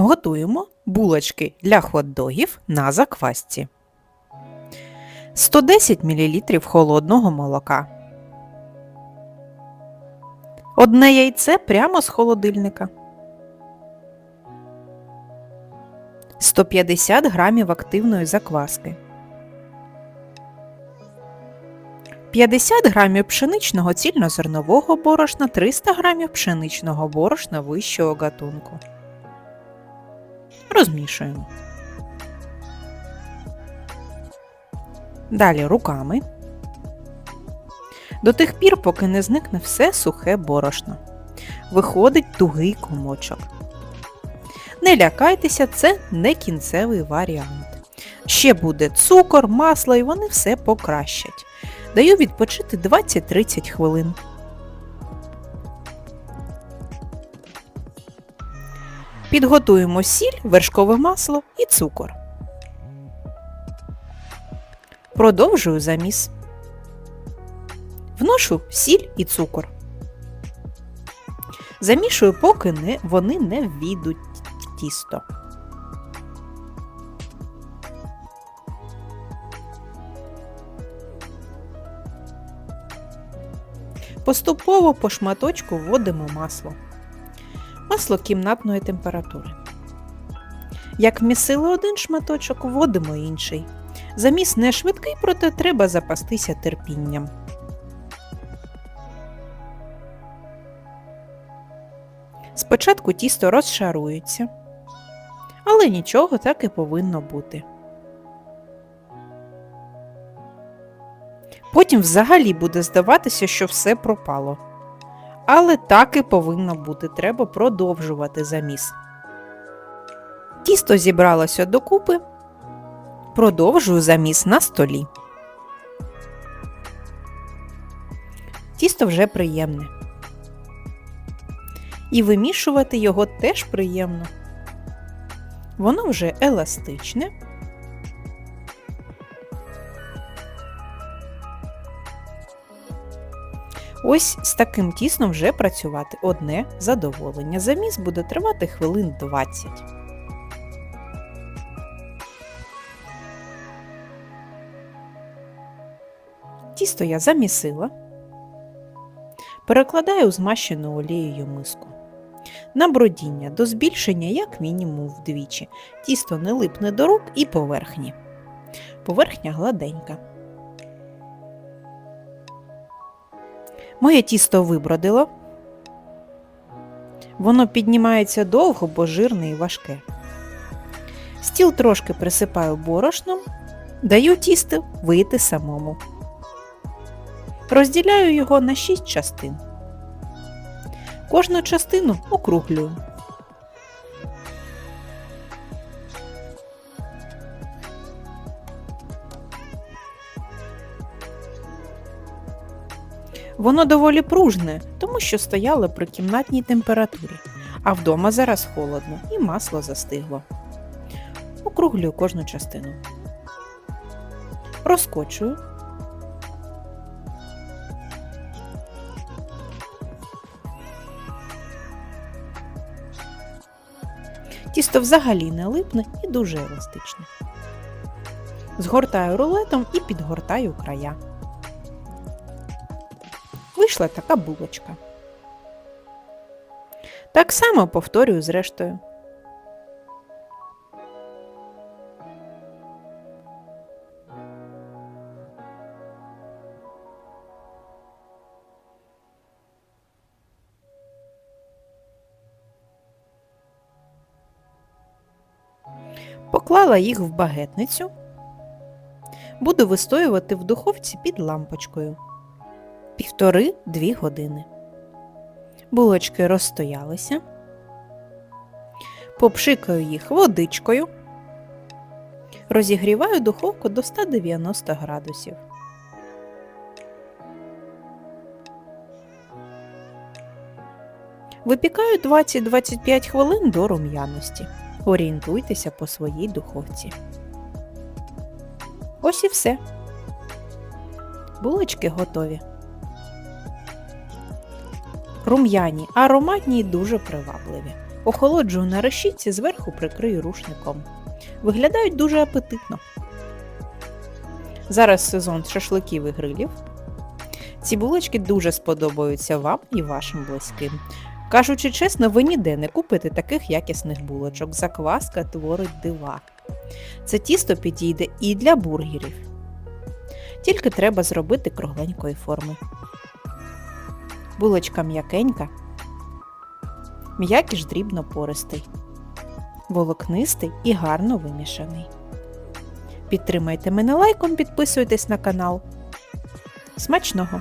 Готуємо булочки для хот-догів на заквасці. 110 мл холодного молока. Одне яйце прямо з холодильника. 150 грамів активної закваски. 50 грамів пшеничного цільнозернового борошна, 300 грамів пшеничного борошна вищого гатунку. Розмішуємо. Далі руками. До тих пір, поки не зникне все сухе борошно. Виходить тугий комочок. Не лякайтеся, це не кінцевий варіант. Ще буде цукор, масло і вони все покращать. Даю відпочити 20-30 хвилин. Підготуємо сіль, вершкове масло і цукор. Продовжую заміс. Вношу сіль і цукор. Замішую, поки не, вони не ввійдуть в тісто. Поступово по шматочку вводимо масло. Масло кімнатної температури. Як вмісили один шматочок, вводимо інший. Заміс не швидкий, проте треба запастися терпінням. Спочатку тісто розшарується, але нічого так і повинно бути. Потім взагалі буде здаватися, що все пропало. Але так і повинно бути, треба продовжувати заміс. Тісто зібралося докупи. Продовжую заміс на столі. Тісто вже приємне. І вимішувати його теж приємно. Воно вже еластичне. Ось з таким тісном вже працювати одне задоволення. Заміс буде тривати хвилин 20. Тісто я замісила. Перекладаю змащену олією миску. На бродіння до збільшення як мінімум вдвічі. Тісто не липне до рук і поверхні. Поверхня гладенька. Моє тісто вибродило. Воно піднімається довго, бо жирне і важке. Стіл трошки присипаю борошном, даю тісто вийти самому. Розділяю його на 6 частин. Кожну частину округлюю. Воно доволі пружне, тому що стояло при кімнатній температурі, а вдома зараз холодно і масло застигло. Округлюю кожну частину. Розкочую. Тісто взагалі не липне і дуже еластичне. Згортаю рулетом і підгортаю края. Вийшла така булочка. Так само повторюю з рештою. Поклала їх в багетницю. Буду вистоювати в духовці під лампочкою півтори-дві години. Булочки розстоялися. Попшикаю їх водичкою. Розігріваю духовку до 190 градусів. Випікаю 20-25 хвилин до рум'яності. Орієнтуйтеся по своїй духовці. Ось і все. Булочки готові. Рум'яні, ароматні і дуже привабливі. Охолоджую на решітці, зверху прикрию рушником. Виглядають дуже апетитно. Зараз сезон шашликів і грилів. Ці булочки дуже сподобаються вам і вашим близьким. Кажучи чесно, ви ніде не купите таких якісних булочок. Закваска творить дива. Це тісто підійде і для бургерів. Тільки треба зробити кругленької форми. Булочка м'якенька, м'якіш дрібно пористий, волокнистий і гарно вимішаний. Підтримайте мене лайком, підписуйтесь на канал. Смачного!